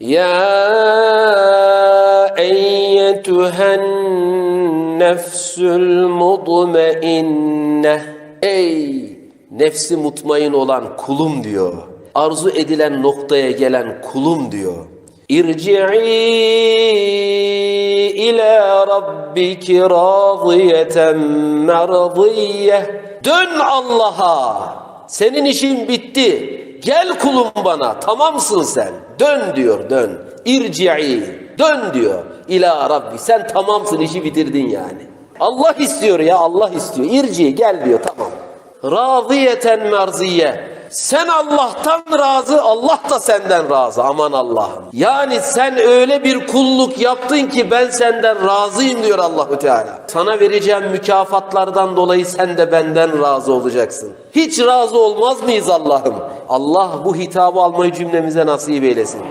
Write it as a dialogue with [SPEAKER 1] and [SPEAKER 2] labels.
[SPEAKER 1] يا أيتها النفس المطمئنة Ey nefsi mutmain olan kulum diyor. Arzu edilen noktaya gelen kulum diyor. İrci'i ila rabbiki radiyeten merdiyye. Dön Allah'a. Senin işin bitti. Gel kulum bana. Tamamsın sen. Dön diyor dön. İrci'i. Dön diyor. İla Rabbi. Sen tamamsın işi bitirdin yani. Allah istiyor ya Allah istiyor. İrci gel diyor tamam. Raziyeten merziye. Sen Allah'tan razı, Allah da senden razı. Aman Allah'ım. Yani sen öyle bir kulluk yaptın ki ben senden razıyım diyor Allahü Teala. Sana vereceğim mükafatlardan dolayı sen de benden razı olacaksın. Hiç razı olmaz mıyız Allah'ım? Allah bu hitabı almayı cümlemize nasip eylesin.